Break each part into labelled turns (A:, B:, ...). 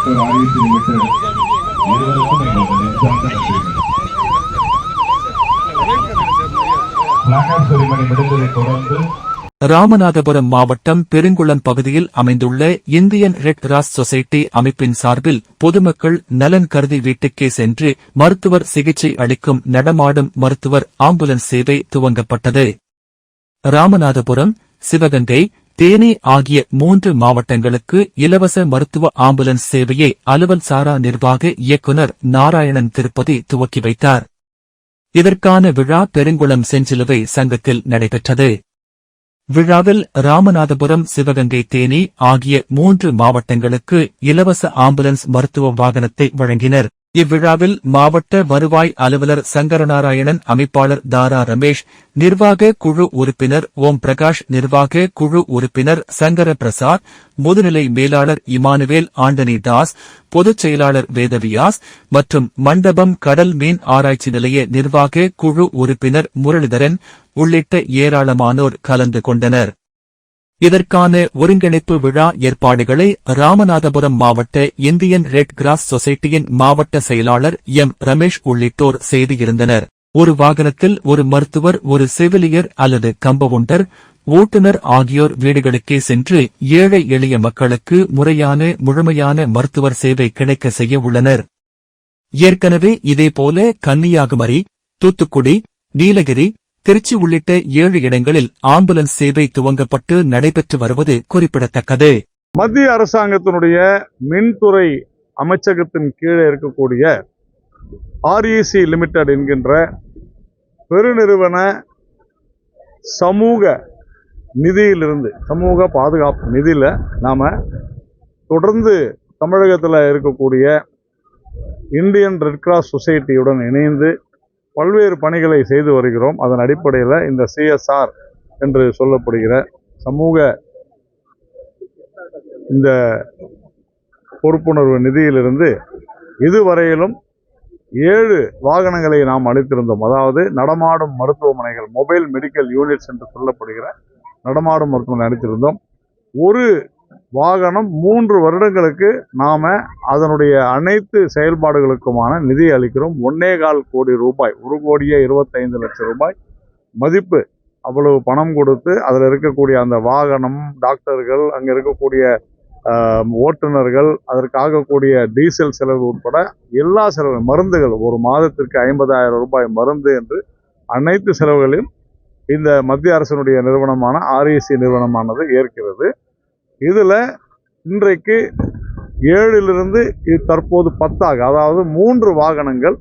A: Doctor ஆரியசி limited இருவருக்கும் எங்களது நெஞ்சார்ந்த நன்றிகள். தொடர்ந்து
B: ராமநாதபுரம் மாவட்டம் பெருங்குளம் பகுதியில் அமைந்துள்ள இந்தியன் ரெட் கிராஸ் சொசைட்டி அமைப்பின் சார்பில் பொதுமக்கள் நலன் கருதி வீட்டுக்கே சென்று மருத்துவர் சிகிச்சை அளிக்கும் நடமாடும் மருத்துவர் ஆம்புலன்ஸ் சேவை துவங்கப்பட்டது. ராமநாதபுரம் சிவகங்கை தேனி ஆகிய மூன்று மாவட்டங்களுக்கு இலவச மருத்துவ ஆம்புலன்ஸ் சேவையை அலுவல் சாரா நிர்வாக இயக்குநர் நாராயணன் திருப்பதி துவக்கி வைத்தார். இதற்கான விழா பெருங்குளம் செஞ்சிலுவை சங்கத்தில் நடைபெற்றது. விழாவில் ராமநாதபுரம் சிவகங்கை தேனி ஆகிய மூன்று மாவட்டங்களுக்கு இலவச ஆம்புலன்ஸ் மருத்துவ வாகனத்தை வழங்கினர். இவ்விழாவில் மாவட்ட வருவாய் அலுவலர் சங்கரநாராயணன் அமைப்பாளர் தாரா ரமேஷ் நிர்வாக குழு உறுப்பினர் ஓம் பிரகாஷ் நிர்வாக குழு உறுப்பினர் சங்கர பிரசாத் முதுநிலை மேலாளர் இமானுவேல் ஆண்டனி தாஸ் பொதுச் செயலாளர் வேதவியாஸ் மற்றும் மண்டபம் கடல் மீன் ஆராய்ச்சி நிலைய நிர்வாக குழு உறுப்பினர் முரளிதரன் உள்ளிட்ட ஏராளமானோர் கலந்து கொண்டனர். இதற்கான ஒருங்கிணைப்பு விழா ஏற்பாடுகளை ராமநாதபுரம் மாவட்ட இந்தியன் ரெட் கிராஸ் சொசைட்டியின் மாவட்ட செயலாளர் எம். ரமேஷ் உள்ளிட்டோர் செய்திருந்தனர் ஒரு வாகனத்தில் ஒரு மருத்துவர் ஒரு செவிலியர் அல்லது கம்பவுண்டர் ஓட்டுநர் ஆகியோர் வீடுகளுக்கே சென்று ஏழை எளிய மக்களுக்கு முறையான முழுமையான மருத்துவர் சேவை கிடைக்க செய்ய உள்ளனர். ஏற்கனவே இதேபோல கன்னியாகுமரி தூத்துக்குடி நீலகிரி திருச்சி உள்ளிட்ட ஏழு இடங்களில் ஆம்புலன்ஸ் சேவை துவங்கப்பட்டு நடைபெற்று வருவது குறிப்பிடத்தக்கது.
C: மத்திய அரசாங்கத்தினுடைய மின்துறை அமைச்சகத்தின் கீழே இருக்கக்கூடிய ஆர்இசி லிமிடெட் என்கின்ற பெருநிறுவன சமூக நிதியிலிருந்து சமூக பாதுகாப்பு நிதியில் நாம் தொடர்ந்து தமிழகத்தில் இருக்கக்கூடிய இந்தியன் ரெட் கிராஸ் சொசைட்டியுடன் இணைந்து பல்வேறு பணிகளை செய்து வருகிறோம். அதன் அடிப்படையில் இந்த சிஎஸ்ஆர் என்று சொல்லப்படுகிற சமூக இந்த பொறுப்புணர்வு நிதியிலிருந்து இதுவரையிலும் ஏழு வாகனங்களை நாம் அளித்திருந்தோம். அதாவது நடமாடும் மருத்துவமனைகள் மொபைல் மெடிக்கல் யூனிட்ஸ் என்று சொல்லப்படுகிற நடமாடும் மருத்துவமனை அளித்திருந்தோம். ஒரு வாகனம் மூன்று வருடங்களுக்கு நாம அதனுடைய அனைத்து செயல்பாடுகளுக்குமான நிதி அளிக்கிறோம். ஒன்னே கால் கோடி ரூபாய் ஒரு கோடியே இருபத்தைந்து லட்சம் ரூபாய் மதிப்பு அவ்வளவு பணம் கொடுத்து அதில் இருக்கக்கூடிய அந்த வாகனம் டாக்டர்கள் அங்கே இருக்கக்கூடிய ஓட்டுநர்கள் அதற்காக கூடிய டீசல் செலவு உட்பட எல்லா செலவு மருந்துகள் ஒரு மாதத்திற்கு ஐம்பதாயிரம் ரூபாய் மருந்து என்று அனைத்து செலவுகளையும் இந்த மத்திய அரசினுடைய நிறுவனமான ஆர்இசி நிறுவனமானது ஏற்கிறது. இதில் இன்றைக்கு ஏழிலிருந்து இது தற்போது பத்தாக அதாவது மூன்று வாகனங்கள்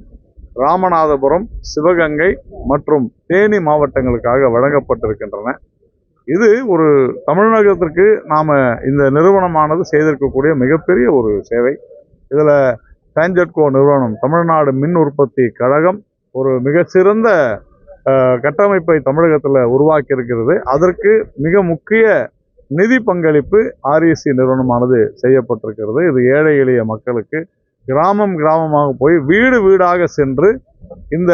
C: ராமநாதபுரம் சிவகங்கை மற்றும் தேனி மாவட்டங்களுக்காக வழங்கப்பட்டிருக்கின்றன. இது ஒரு தமிழகத்திற்கு நாம் இந்த நிறுவனமானது செய்திருக்கக்கூடிய மிகப்பெரிய ஒரு சேவை. இதில் சாஞ்சட்கோ நிறுவனம் தமிழ்நாடு மின் உற்பத்தி கழகம் ஒரு மிகச்சிறந்த கட்டமைப்பை தமிழகத்தில் உருவாக்கியிருக்கிறது. அதற்கு மிக முக்கிய நிதி பங்களிப்பு ஆர்இசி நிறுவனமானது செய்யப்பட்டிருக்கிறது. இது ஏழை எளிய மக்களுக்கு கிராமம் கிராமமாக போய் வீடு வீடாக சென்று இந்த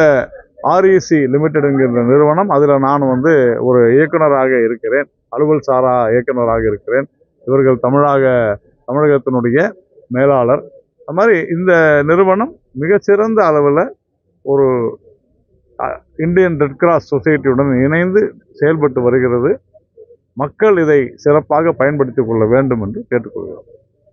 C: ஆர்இசி லிமிடெட் என்கின்ற நிறுவனம் அதில் நான் வந்து ஒரு இயக்குனராக இருக்கிறேன். அலுவல் சாரா இயக்குனராக இருக்கிறேன். இவர்கள் தமிழாக தமிழகத்தினுடைய மேலாளர். அது மாதிரி இந்த நிறுவனம் மிகச்சிறந்த அளவில் ஒரு இந்தியன் ரெட் கிராஸ் சொசைட்டியுடன் இணைந்து செயல்பட்டு வருகிறது. மக்கள் இதை சிறப்பாக பயன்படுத்திக் கொள்ள வேண்டும் என்று கேட்டுக்கொள்கிறோம்.